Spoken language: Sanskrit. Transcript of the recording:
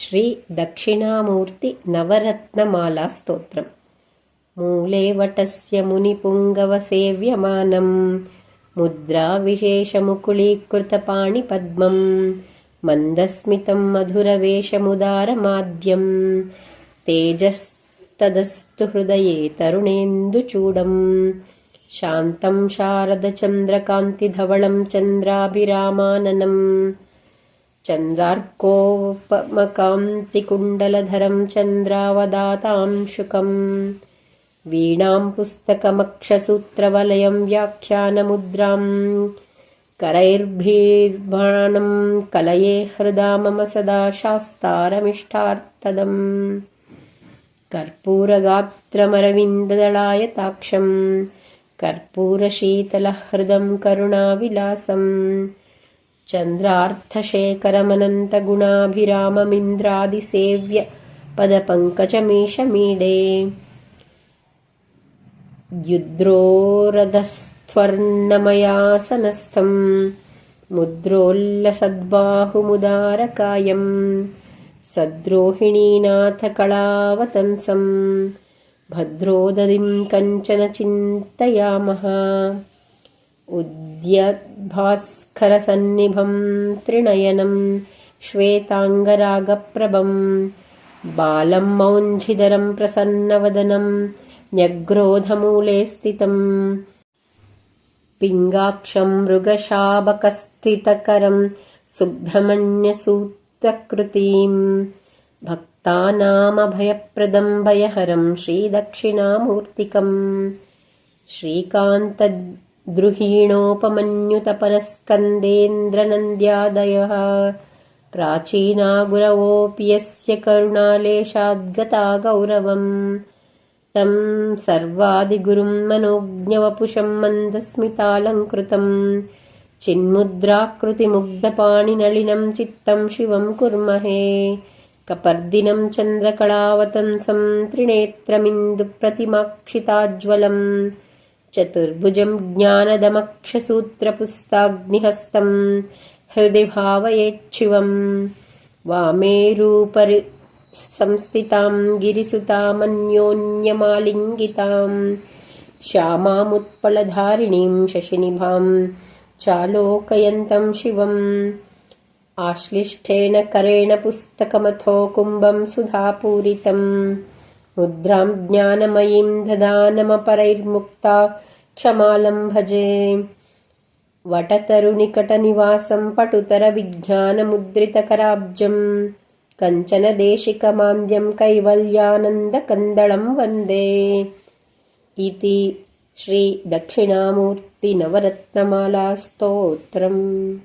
श्रीदक्षिणामूर्तिनवरत्नमालास्तोत्रम् मूले वटस्य मुनिपुङ्गवसेव्यमानम् मुद्राविशेषमुकुलीकृतपाणिपद्मम् मन्दस्मितं मधुरवेशमुदारमाद्यम् तेजस्तदस्तु हृदये तरुणेन्दुचूडम् शान्तं शारदचन्द्रकान्तिधवळं चन्द्राभिरामाननम् चन्द्रार्कोपमकान्तिकुण्डलधरं चन्द्रावदातांशुकम् वीणां पुस्तकमक्षसूत्रवलयं व्याख्यानमुद्राम्। करैर्भिर्भाणं कलये हृदा मम सदा शास्तारमिष्टार्थदम्। कर्पूरगात्रमरविन्ददलायताक्षम्। कर्पूरशीतलहृदं करुणाविलासम् चन्द्रार्थशेखरमनन्तगुणाभिराममिन्द्रादिसेव्य पदपङ्कजमीशमीडे युद्रोरधस्त्वर्णमयासनस्थम् मुद्रोल्लसद्बाहुमुदारकायम् सद्रोहिणीनाथकलावतंसम् भद्रोदधिं कञ्चन चिन्तयामः उद्यद्भास्करसन्निभं त्रिणयनं श्वेताङ्गरागप्रभम् बालं मौञ्झिदरं प्रसन्नवदनं न्यग्रोधमूले स्थितम् पिङ्गाक्षं मृगशाबकस्थितकरं सुब्रह्मण्यसूतकृतीम् भक्तानामभयप्रदं भयहरं श्रीदक्षिणामूर्तिकम् श्रीकान्तद्रुहीणोपमन्युतपनस्कन्देन्द्रनन्द्यादयः प्राचीना गुरवोऽपि यस्य करुणालेशाद्गता गौरवम् तं सर्वादिगुरुं मनोज्ञवपुषं मन्दस्मितालङ्कृतम् चिन्मुद्राकृतिमुग्धपाणिनलिनं चित्तं शिवं कुर्महे। कपर्दिनं चन्द्रकलावतंसं त्रिनेत्रमिन्दुप्रतिमाक्षिताज्वलम् चतुर्भुजं ज्ञानदमक्षसूत्रपुस्ताग्निहस्तं हृदि भावयेच्छिवम् वामेरूपरि संस्थितां गिरिसुतामन्योन्यमालिङ्गितां श्यामामुत्पलधारिणीं शशिनिभां चालोकयन्तं शिवम् आश्लिष्ठेन करेण पुस्तकमथो कुम्भं सुधापूरितम् मुद्रां ज्ञानमयीं ददानमपरैर्मुक्ता क्षमालं भजे। वटतरुनिकटनिवासं पटुतरविज्ञानमुद्रितकराब्जम् कञ्चन देशिकमान्द्यं कैवल्यानन्दकन्दळं वन्दे। इति श्रीदक्षिणामूर्तिनवरत्नमालास्तोत्रम्